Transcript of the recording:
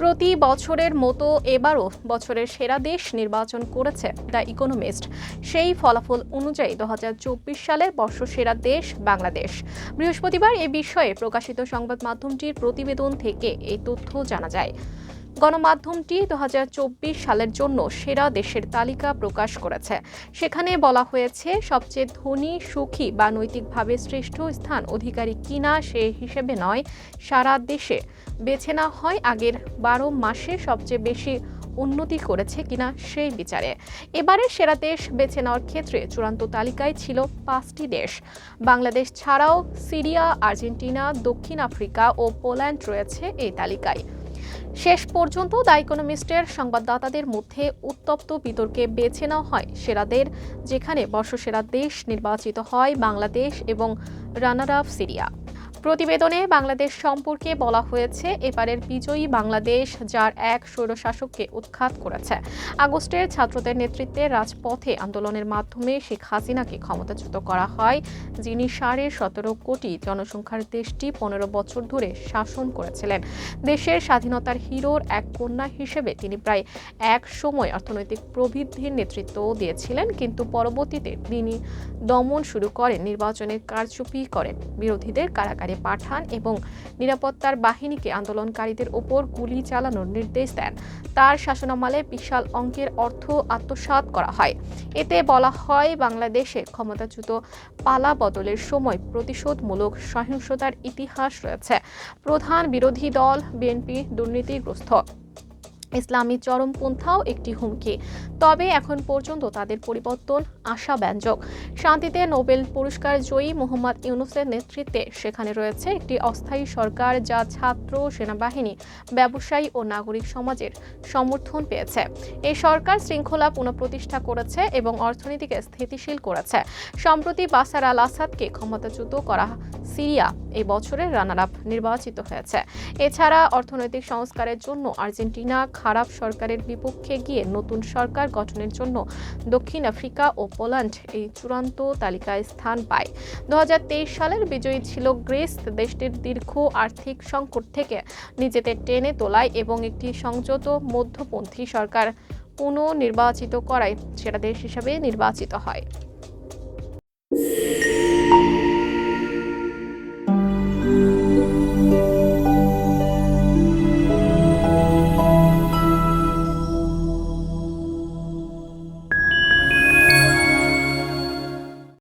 প্রতি বছরের মতো এবারও বছরের সেরা দেশ নির্বাচন করেছে দ্য ইকোনমিস্ট। সেই ফলাফল অনুযায়ী দু হাজার চব্বিশ সালের বর্ষসেরা দেশ বাংলাদেশ। বৃহস্পতিবার এ বিষয়ে প্রকাশিত সংবাদ মাধ্যমটির প্রতিবেদন থেকে এই তথ্য জানা যায়। গণমাধ্যমটি দু হাজার চব্বিশ সালের জন্য সেরা দেশের তালিকা প্রকাশ করেছে। সেখানে বলা হয়েছে, সবচেয়ে ধনী, সুখী বা নৈতিকভাবে শ্রেষ্ঠ স্থান অধিকারী কিনা সে হিসেবে নয়, সারা দেশে বেছে না হয়। আগের বারো মাসে সবচেয়ে বেশি উন্নতি করেছে কিনা সেই বিচারে। এবারে সেরা দেশ বেছে নেওয়ার ক্ষেত্রে চূড়ান্ত তালিকায় ছিল পাঁচটি দেশ। বাংলাদেশ ছাড়াও সিরিয়া, আর্জেন্টিনা, দক্ষিণ আফ্রিকা ও পোল্যান্ড রয়েছে এই তালিকায়। শেষ পর্যন্ত দ্য ইকোনমিস্টের সংবাদদাতাদের মধ্যে উত্তপ্ত বিতর্কে বেছে নেওয়া হয় সেরাদের, যেখানে বর্ষসেরা দেশ নির্বাচিত হয় বাংলাদেশ এবং রানার আপ সিরিয়া। প্রতিবেদনে বাংলাদেশ সম্পর্কে বলা হয়েছে, এবারের বিজয়ী বাংলাদেশ, যার এক স্বৈরশাসককে উৎখাত করেছে। আগস্টের ছাত্রদের নেতৃত্বে রাজপথে আন্দোলনের মাধ্যমে শেখ হাসিনাকে ক্ষমতাচ্যুত করা হয়, যিনি সাড়ে সতেরো কোটি জনসংখ্যার দেশটি পনেরো বছর ধরে শাসন করেছিলেন। দেশের স্বাধীনতার হিরোর এক কন্যা হিসেবে তিনি প্রায় এক সময় অর্থনৈতিক প্রবৃদ্ধির নেতৃত্ব দিয়েছিলেন, কিন্তু পরবর্তীতে তিনি দমন শুরু করেন, নির্বাচনের কারচুপি করেন। বিরোধীদের কারাগারে পাঠান এবং নিরাপত্তার বাহিনীকে আন্দোলনকারীদের ওপর গুলি চালানোর নির্দেশ দেন। তার শাসনামলে বিশাল অঙ্কের অর্থ আত্মসাত করা হয়। এতে বলা হয়, বাংলাদেশে ক্ষমতাচ্যুত পালা বদলের সময় প্রতিশোধমূলক সহিংসতার ইতিহাস রয়েছে। প্রধান বিরোধী দল বিএনপি দুর্নীতিগ্রস্ত। ইসলামী চরমপন্থাও একটি হুমকি। তবে এখন পর্যন্ত তাদের পরিবর্তন আশাব্যঞ্জক। শান্তিতে নোবেল পুরস্কার জয়ী মোহাম্মদ ইউনুসের নেতৃত্বে সেখানে রয়েছে একটি অস্থায়ী সরকার যা ছাত্র, সেনাবাহিনী, ব্যবসায়ী ও নাগরিক সমাজের সমর্থন পেয়েছে। এই সরকার শৃঙ্খলা পুনঃপ্রতিষ্ঠা করেছে এবং অর্থনীতিকে স্থিতিশীল করেছে। সম্প্রতি বাসার আল আসাদকে ক্ষমতাচ্যুত করা সিরিয়া এই বছরের রানার আপ নির্বাচিত হয়েছে। এছাড়া অর্থনৈতিক সংস্কারের জন্য আর্জেন্টিনা খারাপ সরকারের বিপক্ষে গিয়ে নতুন সরকার গঠনের জন্য দক্ষিণ আফ্রিকা ও পোল্যান্ড এই চূড়ান্ত তালিকায় স্থান পায়। দু হাজার তেইশ সালের বিজয়ী ছিল গ্রিস, দেশটির দীর্ঘ আর্থিক সংকট থেকে নিজেদের টেনে তোলায় এবং একটি সংযত মধ্যপন্থী সরকার পুনঃনির্বাচিত করায় সেটা দেশ হিসাবে নির্বাচিত হয়।